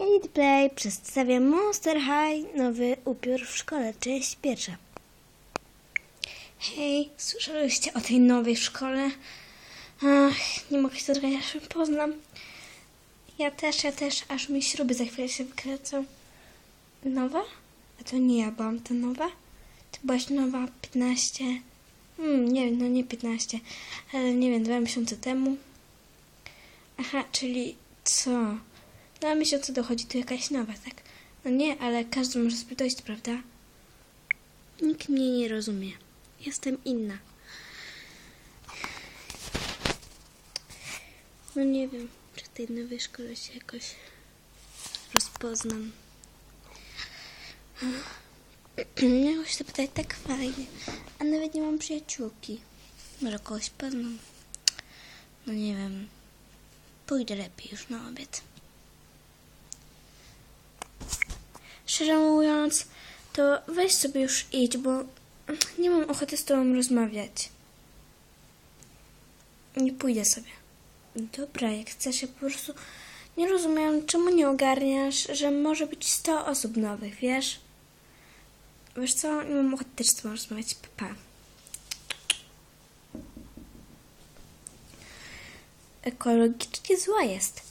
Kate Play przedstawia Monster High nowy upiór w szkole, część pierwsza. Hej, słyszeliście o tej nowej szkole? Ach, nie mogę się doczekać, aż poznam. Ja też, ja też, aż mi śruby za chwilę się wykręcą. Nowa? A to nie ja byłam ta nowa? Ty byłaś nowa 15... Hmm, nie wiem, no nie 15, ale nie wiem, dwa miesiące temu. Aha, czyli co? Dwa miesiące dochodzi tu jakaś nowa, tak? No nie, ale każdy może sobie dojść, prawda? Nikt mnie nie rozumie. Jestem inna. No nie wiem, czy tej nowej szkole się jakoś rozpoznam. Miało się zapytać tak fajnie, a nawet nie mam przyjaciółki. Może kogoś poznam. No nie wiem. Pójdę lepiej już na obiad. Szczerze mówiąc, to weź sobie już idź, bo nie mam ochoty z tobą rozmawiać. Nie pójdę sobie. Dobra, jak chcesz, ja po prostu nie rozumiem, czemu nie ogarniasz, że może być 100 osób nowych, wiesz? Wiesz co, nie mam ochoty też z tobą rozmawiać. Pa, pa. Ekologicznie zła jest.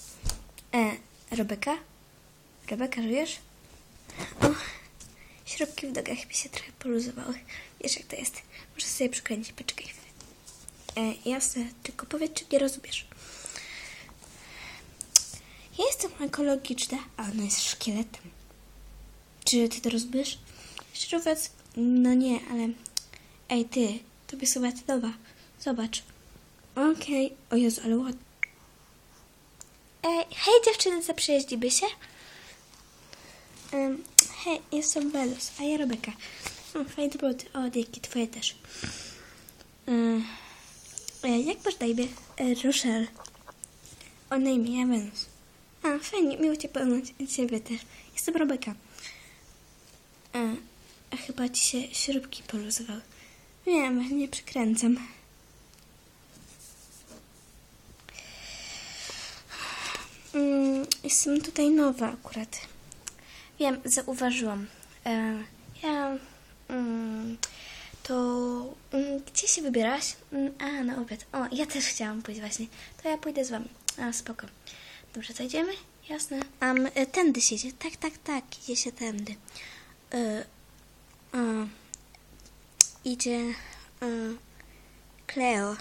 E, Rebeka? Rebeka, żyjesz? O, śrubki w nogach mi się trochę poluzowały. Wiesz jak to jest. Muszę sobie przykręcić, poczekaj. E, jasne, tylko powiedz, czy nie rozumiesz. Ja jestem ekologiczna, a ona jest szkieletem. Czy ty to rozumiesz? Szczerze no nie, ale... Ej, ty, tobie są nowa. Zobacz. Okej. O Jezu, ale ładnie. Ej, hej dziewczyny, zaprzyjaźnimy się? Um, hej, jestem Belus, a ja Rebeka. O, fajne buty. O, dzięki, twoje też. Um, jak masz na imię? E, Rochelle. O, na imię, ja Venus. A, fajnie, miło cię poznać. I Ciebie też. Jestem Rebeka. E, a chyba ci się śrubki poluzowały. Wiem, nie przykręcam. Jestem tutaj nowa akurat. Wiem, zauważyłam. E, ja. Mm, to. Mm, gdzie się wybierałaś? Mm, a, na obiad. O, ja też chciałam pójść właśnie. To ja pójdę z wami. A, spoko. Dobrze, to idziemy? Jasne. A, e, tędy się idzie. Tak, tak, tak. Idzie się tędy. E, a, idzie. E, Cleo.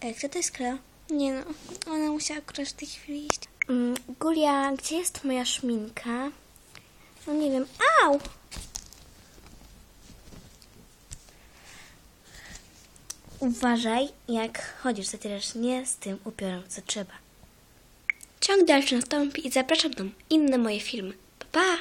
E, kto to jest Cleo? Nie no, ona musiała akurat w tej chwili iść. Mm, Gulia, gdzie jest moja szminka? No nie wiem. Au! Uważaj, jak chodzisz, zatyrasz nie z tym upiorem, co trzeba. Ciąg dalszy nastąpi i zapraszam do inne moje filmy. Pa, pa!